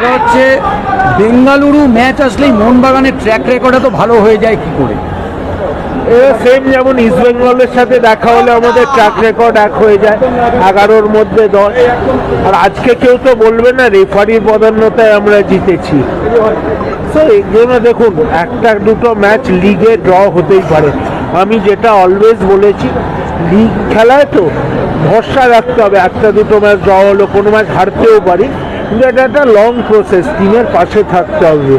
সেটা হচ্ছে বেঙ্গালুরু ম্যাচ আসলেই মোহনবাগানের ট্র্যাক রেকর্ডে তো ভালো হয়ে যায় কি করে? সেম যেমন ইস্ট বেঙ্গলের সাথে দেখা হলে আমাদের ট্র্যাক রেকর্ড এক হয়ে যায়, এগারোর মধ্যে দশ। আর আজকে কেউ তো বলবে না রেফারির পদান্নতায় আমরা জিতেছি। তো এই জন্য দেখুন, একটা দুটো ম্যাচ লিগে ড্র হতেই পারে। আমি যেটা অলওয়েজ বলেছি লিগ খেলায় তো ভরসা রাখতে হবে। একটা দুটো ম্যাচ ড্র হলো, কোনো ম্যাচ হারতেও পারি। কিন্তু এটা একটা লং প্রসেস টিমের পাশে থাকতে হবে।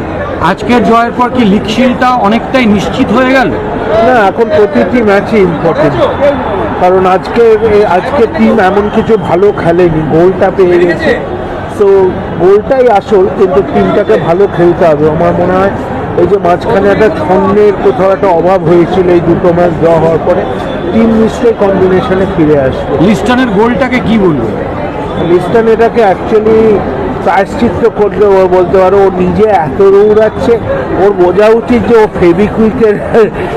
আজকের জয়ের পর কি লিগ শিলটা অনেকটাই নিশ্চিত হয়ে গেল? না এখন প্রতিটি ম্যাচই ইম্পর্টেন্ট কারণ আজকে আজকে টিম এমন কিছু ভালো খেলেনি গোলটা পেয়ে গেছে। সো গোলটাই আসল কিন্তু টিমটাকে ভালো খেলতে হবে। আমার মনে হয় এই যে মাঝখানে একটা ছন্দের কোথাও একটা অভাব হয়েছিল এই দুটো ম্যাচ ড্র হওয়ার পরে টিম নিশ্চয়ই কম্বিনেশনে ফিরে আসবে। লিস্টনের গোলটাকে কি বলব? লিস্টন এটাকে অ্যাকচুয়ালি প্রায়শ্চিত্ত করতে ও বলতে পারো ও নিজে এত দৌড়াচ্ছে ওর বোঝা উচিত যে ও ফেবিকুইকের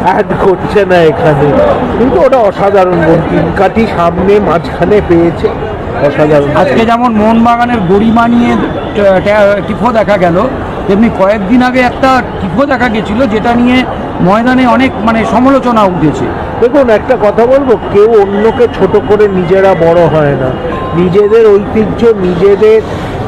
অ্যাড করছে না এখানে। কিন্তু ওটা অসাধারণ গোল তিন কাটি সামনে মাঝখানে পেয়েছে। অসাধারণ। আজকে যেমন মোহনবাগানের গরিমা নিয়ে টিফো দেখা গেল তেমনি কয়েকদিন আগে একটা টিফো দেখা গেছিল যেটা নিয়ে ময়দানে অনেক মানে সমালোচনা উঠেছে। দেখুন একটা কথা বলব কেউ অন্যকে ছোট করে নিজেরা বড় হয় না। নিজেদের ঐতিহ্য নিজেদের